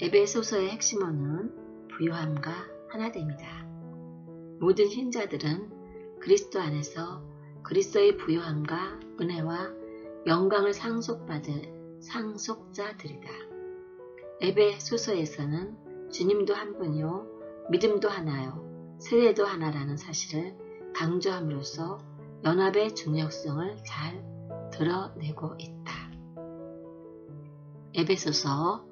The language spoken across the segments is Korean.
에베소서의 핵심어는 부요함과 하나됨이다. 모든 신자들은 그리스도 안에서 그리스도의 부요함과 은혜와 영광을 상속받을 상속자들이다. 에베소서에서는 주님도 한 분이요 믿음도 하나요 세례도 하나라는 사실을 강조함으로써 연합의 중요성을 잘 드러내고 있다. 에베소서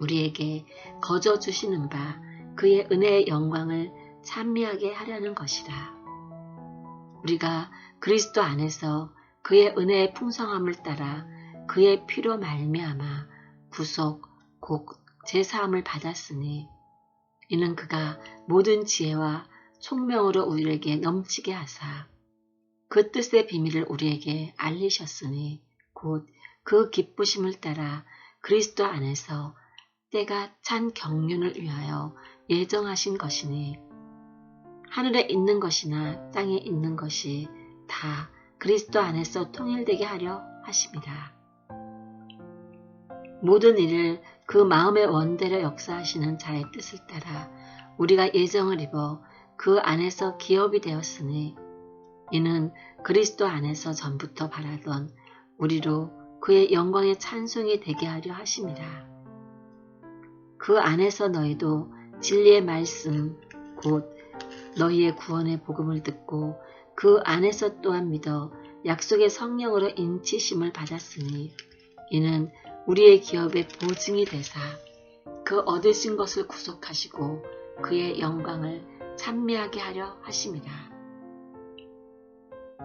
우리에게 거저 주시는 바 그의 은혜의 영광을 찬미하게 하려는 것이라. 우리가 그리스도 안에서 그의 은혜의 풍성함을 따라 그의 피로 말미암아 구속, 곡, 제사함을 받았으니 이는 그가 모든 지혜와 총명으로 우리에게 넘치게 하사 그 뜻의 비밀을 우리에게 알리셨으니 곧 그 기쁘심을 따라 그리스도 안에서 때가 찬 경륜을 위하여 예정하신 것이니 하늘에 있는 것이나 땅에 있는 것이 다 그리스도 안에서 통일되게 하려 하십니다. 모든 일을 그 마음의 원대로 역사하시는 자의 뜻을 따라 우리가 예정을 입어 그 안에서 기업이 되었으니 이는 그리스도 안에서 전부터 바라던 우리로 그의 영광의 찬송이 되게 하려 하십니다. 그 안에서 너희도 진리의 말씀 곧 너희의 구원의 복음을 듣고 그 안에서 또한 믿어 약속의 성령으로 인치심을 받았으니 이는 우리의 기업의 보증이 되사 그 얻으신 것을 구속하시고 그의 영광을 찬미하게 하려 하십니다.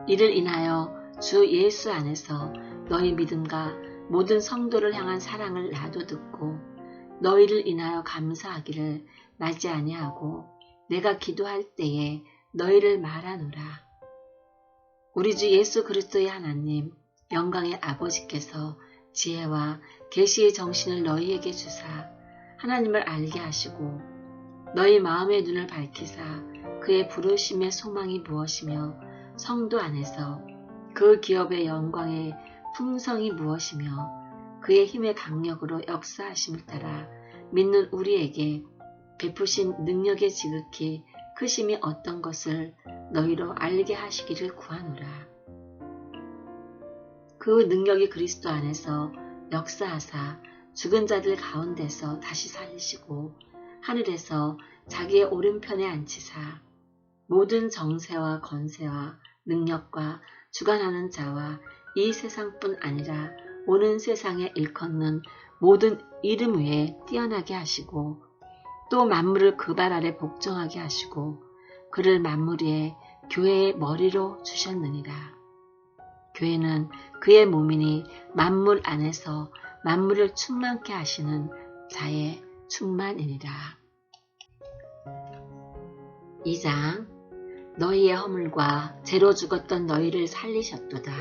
이를 인하여 주 예수 안에서 너희 믿음과 모든 성도를 향한 사랑을 나도 듣고 너희를 인하여 감사하기를 나지 아니하고 내가 기도할 때에 너희를 말하노라. 우리 주 예수 그리스도의 하나님 영광의 아버지께서 지혜와 계시의 정신을 너희에게 주사 하나님을 알게 하시고 너희 마음의 눈을 밝히사 그의 부르심의 소망이 무엇이며 성도 안에서 그 기업의 영광의 풍성이 무엇이며 그의 힘의 강력으로 역사하심을 따라 믿는 우리에게 베푸신 능력의 지극히 크심이 어떤 것을 너희로 알게 하시기를 구하노라. 그 능력이 그리스도 안에서 역사하사 죽은 자들 가운데서 다시 살리시고 하늘에서 자기의 오른편에 앉히사 모든 정세와 건세와 능력과 주관하는 자와 이 세상뿐 아니라 오는 세상에 일컫는 모든 이름 위에 뛰어나게 하시고 또 만물을 그 발 아래 복종하게 하시고 그를 만물 위에 교회의 머리로 주셨느니라. 교회는 그의 몸이니 만물 안에서 만물을 충만케 하시는 자의 충만이니라. 2장 너희의 허물과 죄로 죽었던 너희를 살리셨도다.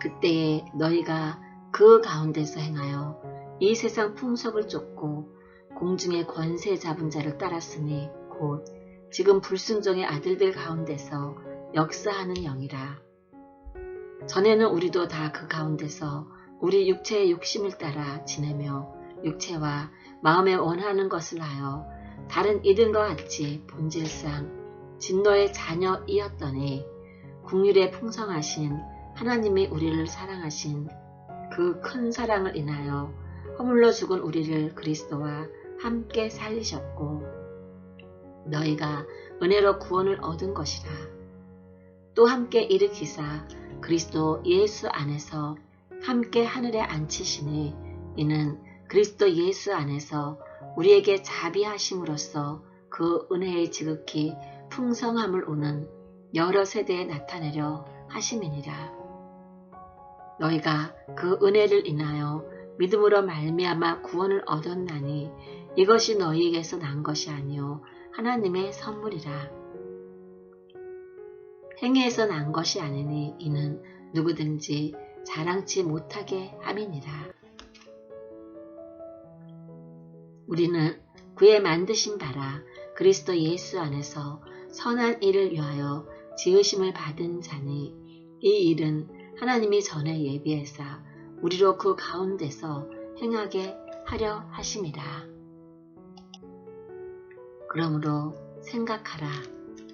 그때에 너희가 그 가운데서 행하여 이 세상 풍속을 쫓고 공중의 권세 잡은 자를 따랐으니 곧 지금 불순종의 아들들 가운데서 역사하는 영이라. 전에는 우리도 다 그 가운데서 우리 육체의 욕심을 따라 지내며 육체와 마음에 원하는 것을 하여 다른 이들과 같이 본질상 진노의 자녀이었더니 국률에 풍성하신 하나님이 우리를 사랑하신 그 큰 사랑을 인하여 허물러 죽은 우리를 그리스도와 함께 살리셨고 너희가 은혜로 구원을 얻은 것이라. 또 함께 일으키사 그리스도 예수 안에서 함께 하늘에 앉히시니 이는 그리스도 예수 안에서 우리에게 자비하심으로써 그 은혜의 지극히 풍성함을 오는 여러 세대에 나타내려 하심이니라. 너희가 그 은혜를 인하여 믿음으로 말미암아 구원을 얻었나니 이것이 너희에게서 난 것이 아니요 하나님의 선물이라. 행위에서 난 것이 아니니 이는 누구든지 자랑치 못하게 함이니라. 우리는 그의 만드신 바라 그리스도 예수 안에서 선한 일을 위하여 지으심을 받은 자니 이 일은 하나님이 전에 예비해사 우리로 그 가운데서 행하게 하려 하심이라. 그러므로 생각하라.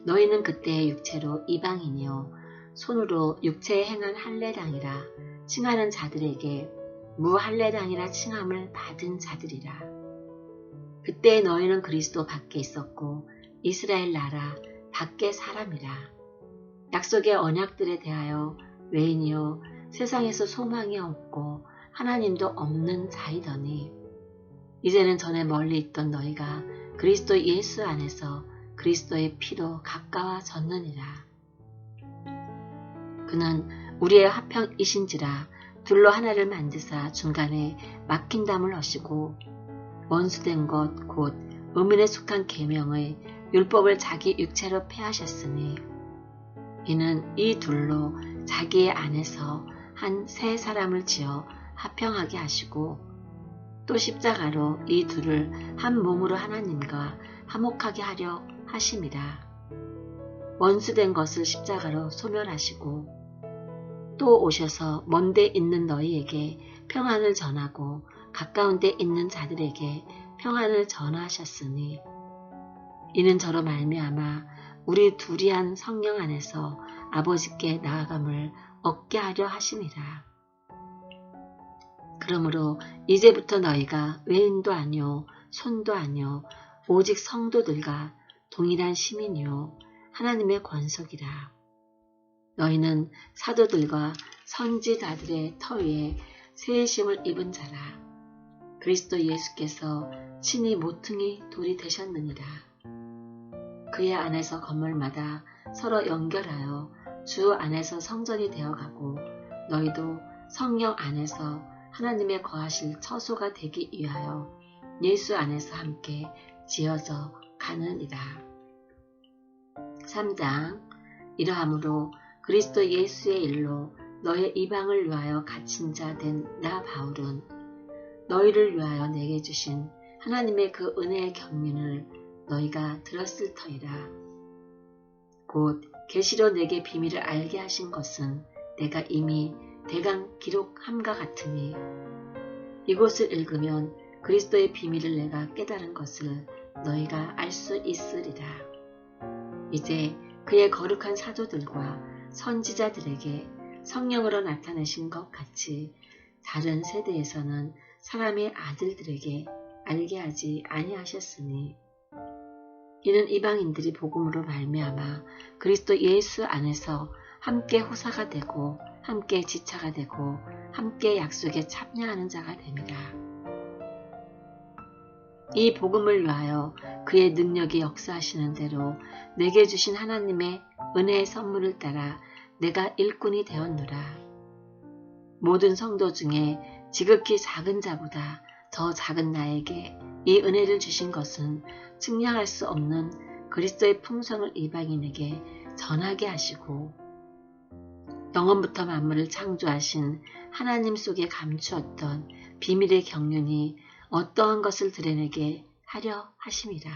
너희는 그때의 육체로 이방인이요 손으로 육체에 행한 할례당이라 칭하는 자들에게 무할례당이라 칭함을 받은 자들이라. 그때 너희는 그리스도 밖에 있었고 이스라엘 나라 밖에 사람이라. 약속의 언약들에 대하여 외인이요 세상에서 소망이 없고 하나님도 없는 자이더니 이제는 전에 멀리 있던 너희가 그리스도 예수 안에서 그리스도의 피로 가까워졌느니라. 그는 우리의 화평이신지라 둘로 하나를 만드사 중간에 막힌 담을 하시고 원수된 것 곧 의문에 속한 계명의 율법을 자기 육체로 폐하셨으니 이는 이 둘로 자기의 안에서 한 세 사람을 지어 합평하게 하시고 또 십자가로 이 둘을 한 몸으로 하나님과 화목하게 하려 하심이라. 원수된 것을 십자가로 소멸하시고 또 오셔서 먼데 있는 너희에게 평안을 전하고 가까운 데 있는 자들에게 평안을 전하셨으니 이는 저로 말미암아 우리 둘이 한 성령 안에서 아버지께 나아감을 얻게 하려 하심이라. 그러므로 이제부터 너희가 외인도 아니요 손도 아니요 오직 성도들과 동일한 시민이요 하나님의 권속이라. 너희는 사도들과 선지자들의 터위에 세심을 입은 자라. 그리스도 예수께서 친히 모퉁이 돌이 되셨느니라. 그의 안에서 건물마다 서로 연결하여 주 안에서 성전이 되어가고 너희도 성령 안에서 하나님의 거하실 처소가 되기 위하여 예수 안에서 함께 지어져 가느니라. 3장 이러함으로 그리스도 예수의 일로 너의 이방을 위하여 갇힌 자 된 나 바울은 너희를 위하여 내게 주신 하나님의 그 은혜의 경륜을 너희가 들었을 터이라. 곧 계시로 내게 비밀을 알게 하신 것은 내가 이미 대강 기록함과 같으니 이곳을 읽으면 그리스도의 비밀을 내가 깨달은 것을 너희가 알 수 있으리라. 이제 그의 거룩한 사도들과 선지자들에게 성령으로 나타내신 것 같이 다른 세대에서는 사람의 아들들에게 알게 하지 아니하셨으니 이는 이방인들이 복음으로 말미암아 그리스도 예수 안에서 함께 호사가 되고 함께 지차가 되고 함께 약속에 참여하는 자가 됩니다. 이 복음을 위하여 그의 능력이 역사하시는 대로 내게 주신 하나님의 은혜의 선물을 따라 내가 일꾼이 되었노라. 모든 성도 중에 지극히 작은 자보다 더 작은 나에게 이 은혜를 주신 것은 측량할 수 없는 그리스도의 풍성을 이방인에게 전하게 하시고 영원부터 만물을 창조하신 하나님 속에 감추었던 비밀의 경륜이 어떠한 것을 드러내게 하려 하심이라.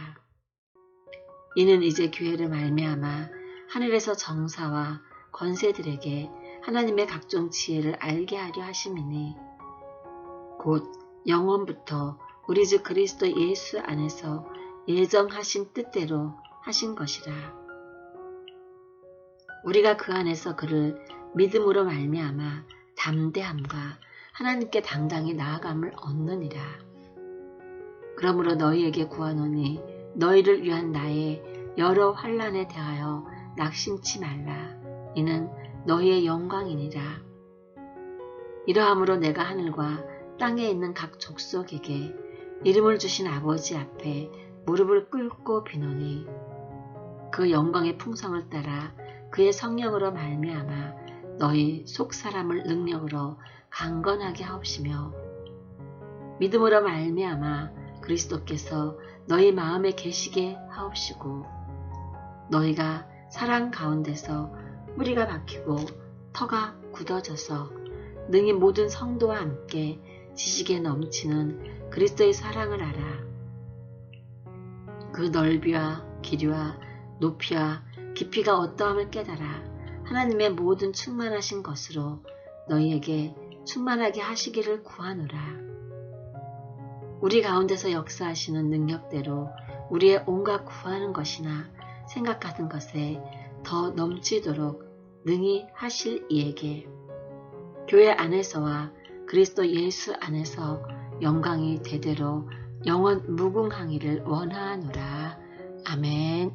이는 이제 교회를 말미암아 하늘에서 정사와 권세들에게 하나님의 각종 지혜를 알게 하려 하심이니 곧 영원부터 우리 주 그리스도 예수 안에서 예정하신 뜻대로 하신 것이라. 우리가 그 안에서 그를 믿음으로 말미암아 담대함과 하나님께 당당히 나아감을 얻느니라. 그러므로 너희에게 구하노니 너희를 위한 나의 여러 환란에 대하여 낙심치 말라. 이는 너희의 영광이니라. 이러함으로 내가 하늘과 땅에 있는 각 족속에게 이름을 주신 아버지 앞에 무릎을 꿇고 비노니 그 영광의 풍성을 따라 그의 성령으로 말미암아 너희 속 사람을 능력으로 강건하게 하옵시며 믿음으로 말미암아 그리스도께서 너희 마음에 계시게 하옵시고 너희가 사랑 가운데서 뿌리가 박히고 터가 굳어져서 능히 모든 성도와 함께 지식에 넘치는 그리스도의 사랑을 알아. 그 넓이와 길이와 높이와 깊이가 어떠함을 깨달아 하나님의 모든 충만하신 것으로 너희에게 충만하게 하시기를 구하노라. 우리 가운데서 역사하시는 능력대로 우리의 온갖 구하는 것이나 생각하는 것에 더 넘치도록 능히 하실 이에게 교회 안에서와 그리스도 예수 안에서 영광이 대대로 영원 무궁하기를 원하노라. 아멘